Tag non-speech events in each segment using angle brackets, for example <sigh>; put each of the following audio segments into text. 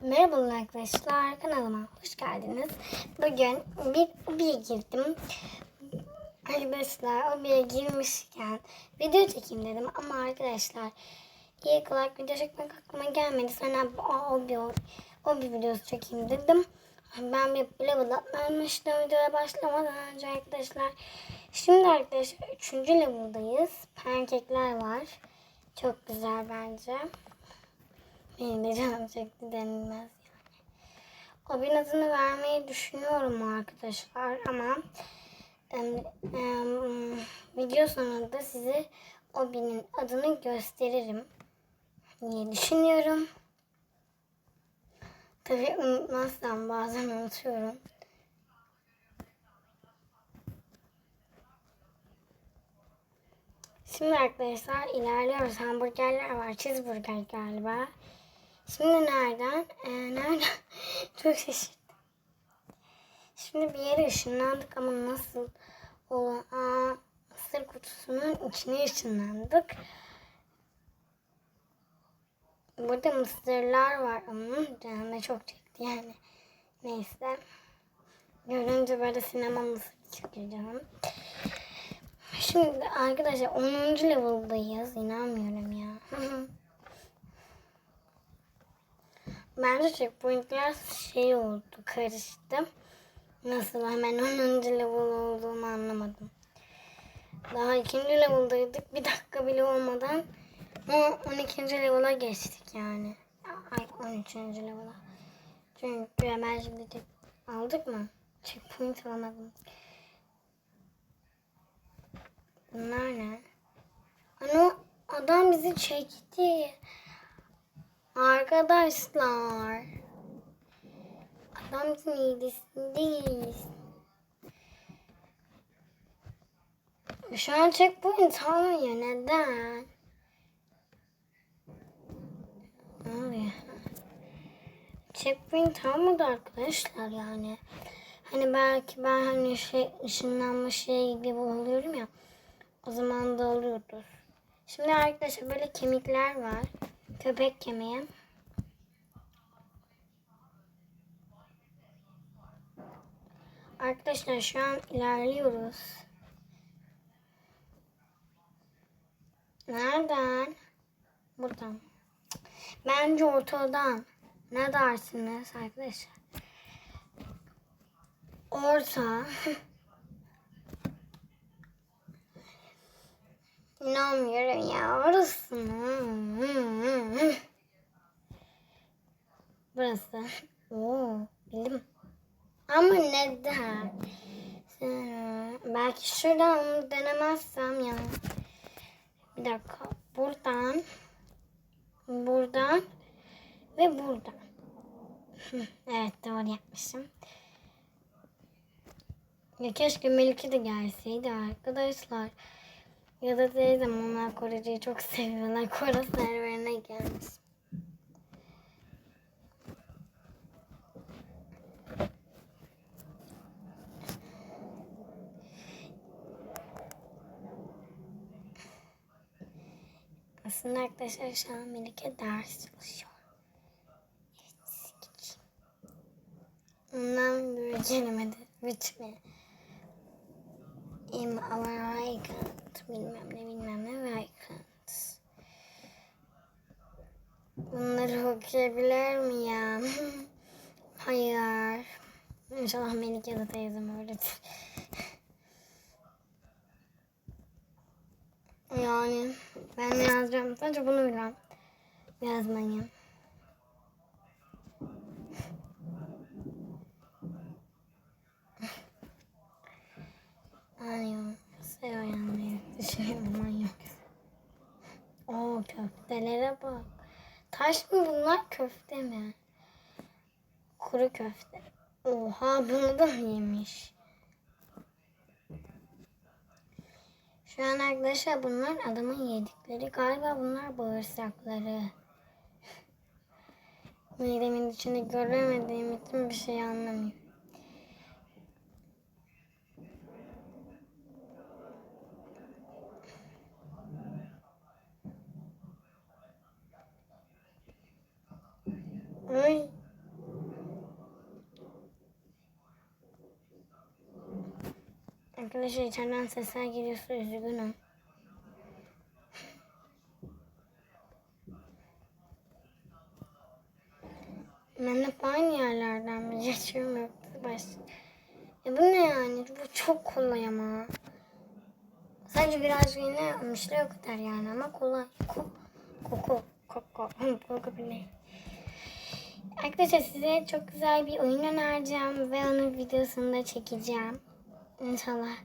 Merhaba arkadaşlar kanalıma hoş geldiniz. Bugün bir obiye girdim. Arkadaşlar obiye girmişken video çekeyim dedim ama arkadaşlar ilk olarak video çekmek aklıma gelmedi. Sonra o obi, obi videosu çekeyim dedim. Ben bir level atlamıştım videoya başlamadan önce arkadaşlar. Şimdi arkadaşlar 3. level'dayız. Pankekler var. Çok güzel bence. Benim de canım çekti denilmez yani. O bir adını vermeyi düşünüyorum arkadaşlar ama em, em, video sonunda size o binin adını gösteririm diye düşünüyorum. Tabii unutmazsam bazen unutuyorum. Şimdi arkadaşlar ilerliyoruz. Hamburgerler var. Cheeseburger galiba. Şimdi nereden? Ee, nereden? <laughs> Çok şaşırdım. Şimdi bir yere ışınlandık ama nasıl? O aa, mısır kutusunun içine ışınlandık. Burada mısırlar var ama canım çok çekti yani. Neyse. Görünce böyle sinema mısır çıkıyor canım. Şimdi arkadaşlar 10. level'dayız. İnanmıyorum ya. <laughs> Bence checkpointler şey oldu, karıştı. Nasıl hemen 10. level olduğumu anlamadım. Daha ikinci level'daydık. Bir dakika bile olmadan o 12. level'a geçtik yani. Ay 13. level'a. Çünkü hemen tek aldık mı? Checkpoint alamadım. Bunlar ne? Ano adam bizi çekti. Arkadaşlar. Adam iyisindeyiz. Şu an checkpoint almıyor. Neden? Ne oluyor? Checkpoint almadı arkadaşlar yani. Hani belki ben hani şey ışınlanma şey gibi oluyorum ya. O zaman da alıyordur. Şimdi arkadaşlar böyle kemikler var. Köpek kemiği. Arkadaşlar şu an ilerliyoruz. Nereden? Buradan. Bence ortadan. Ne dersiniz arkadaşlar? Orta. <laughs> İnanmıyorum ya. Orası mı? Burası. Oo, bildim. Ama neden? Ee, Belki şuradan onu denemezsem ya. Bir dakika. Buradan. Buradan. Ve buradan. Evet doğru yapmışım. Ya keşke Melike de gelseydi arkadaşlar. Ya da teyzem onlar Korece'yi çok seviyorlar. Kore serverine gelmiş. Aslında arkadaşlar şu an Melike ders çalışıyor. Evet, geçeyim. Ondan bir kelime de bitmiyor. Im Americans bilmem ne bilmem ne Americans. Bunları okuyabilir mi ya? <laughs> Hayır. İnşallah Melike ya da teyzem öğretir. Yani ben ne yazacağım? Sadece bunu bilmem. <laughs> Yazmayı. Manyak. Seviyorum. Düşünüyorum manyak. Oo köftelere bak. Taş mı bunlar köfte mi? Kuru köfte. Oha bunu da mı yemiş? Şu an arkadaşlar bunlar adamın yedikleri. Galiba bunlar bağırsakları. Midemin içinde göremediğim için bir şey anlamıyorum. Ay Arkadaşlar içeriden sesler geliyorsa üzgünüm. Ben hep aynı yerlerden mi geçiyorum yoksa baş... E bu ne yani? Bu çok kolay ama. Sadece biraz yine yapmışlar o kadar yani ama kolay. Ko koku. Koku. Koku bile. Arkadaşlar size çok güzel bir oyun önereceğim ve onun videosunu da çekeceğim. İnşallah.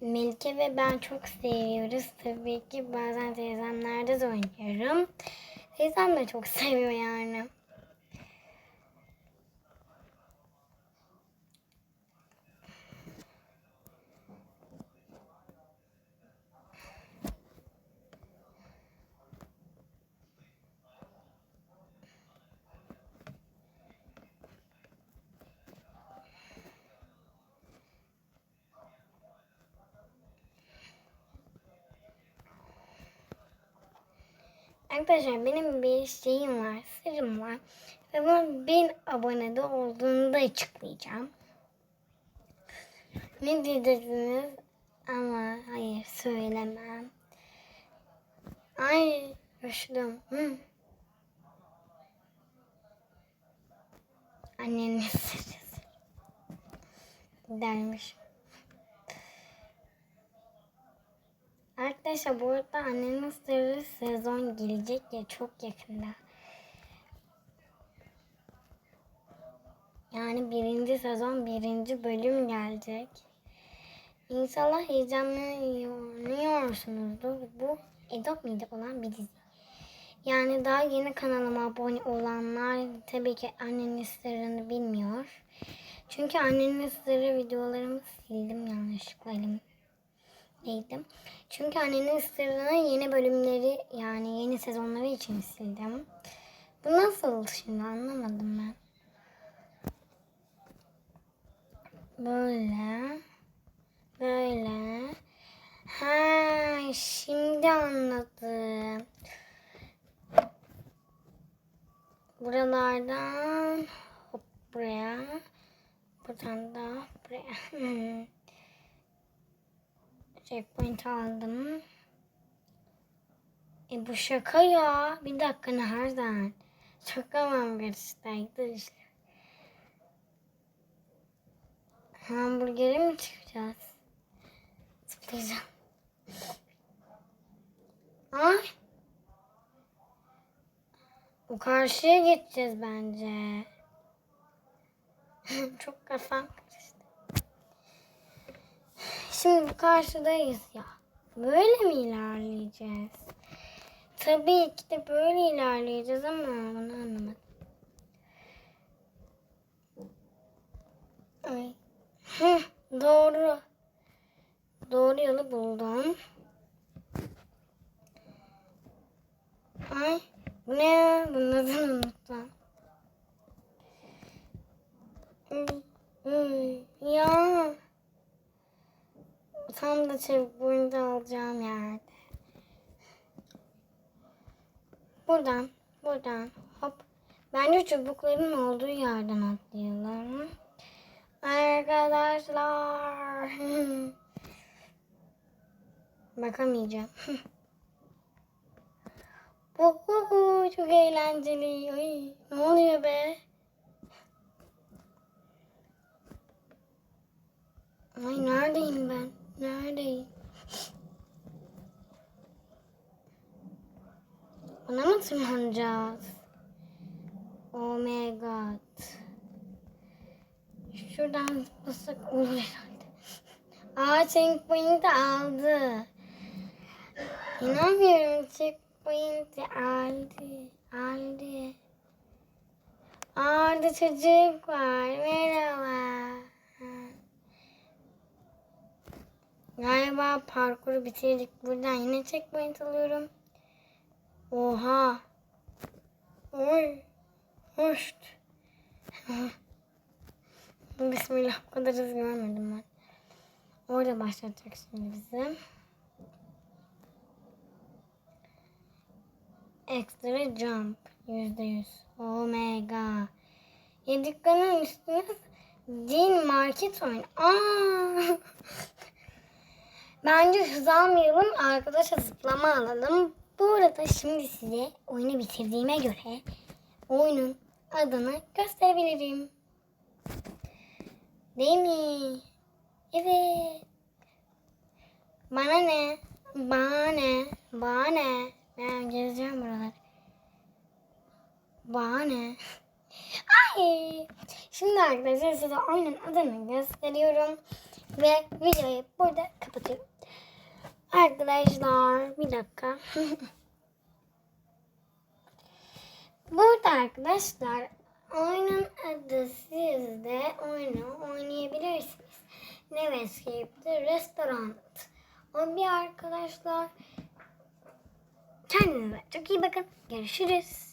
Melike ve ben çok seviyoruz. Tabii ki bazen teyzemlerde de oynuyorum. Teyzem de çok <laughs> seviyor yani. Arkadaşlar benim bir şeyim var, sırrım var. Ve bunu bin abonede olduğunda açıklayacağım. Ne diyeceksiniz? Ama hayır söylemem. Ay düştüm. Hı. Annenin sırrı. Dermiş. Arkadaşlar bu arada annenin sırrı sezon gelecek ya çok yakında. Yani birinci sezon birinci bölüm gelecek. İnşallah heyecanlanıyorsunuzdur. Bu Edop miydi olan bir dizi. Yani daha yeni kanalıma abone olanlar tabii ki annenin sırrını bilmiyor. Çünkü annenin sırrı videolarımı sildim yanlışlıkla elim değildim. Çünkü annenin sırrını yeni bölümleri yani yeni sezonları için sildim. Bu nasıl şimdi anlamadım ben. Böyle. Böyle. Ha şimdi anladım. Buralardan hop buraya. Buradan da buraya. <laughs> Checkpoint aldım. E bu şaka ya. Bir dakika nereden? Mı karıştı arkadaşlar? Hamburgere mi çıkacağız? Zıplayacağım. Ay. Bu karşıya geçeceğiz bence. <laughs> Çok kafam. Şimdi karşıdayız ya. Böyle mi ilerleyeceğiz? Tabii ki de böyle ilerleyeceğiz ama onu anlamadım. Ay. Hı, doğru. Doğru yolu buldum. Ay. Bu ne ya? Bunu nasıl unuttum? Ay, ay, Ya. Tam da çevik boyunca alacağım yerde. Buradan, buradan hop. Bence çubukların olduğu yerden atlayalım. Arkadaşlar. <laughs> Bakamayacağım. <laughs> Uhu, çok eğlenceli. Ay, ne oluyor be? Ay neredeyim ben? Neredeyim? Buna mı tırmanacağız? Oh my god. Şuradan zıplasak olur herhalde. Aa checkpoint'i aldı. İnanmıyorum checkpoint'i aldı. Aldı. Aa orada çocuk var. Merhaba. Galiba parkuru bitirdik. Buradan yine checkpoint alıyorum. Oha. Oy. Hoş. <laughs> Bismillah. Bu kadar hızlı görmedim ben. Orada başlatacak şimdi bizi. Extra jump. Yüzde yüz. Omega. Yediklerin üstüne din market oyun. Aa! <laughs> Bence hız almayalım, arkadaşa zıplama alalım. Bu arada şimdi size oyunu bitirdiğime göre oyunun adını gösterebilirim. Değil mi? Evet. Bana ne? Bana ne? Bana ne? Ben gezeceğim buraları. Bana ne? <laughs> Ay. Şimdi arkadaşlar size oyunun adını gösteriyorum. Ve videoyu burada kapatıyorum. Arkadaşlar bir dakika. burada arkadaşlar oyunun adı sizde oyunu oynayabilirsiniz. Nevescape'de Restaurant. O bir arkadaşlar. Kendinize çok iyi bakın. Görüşürüz.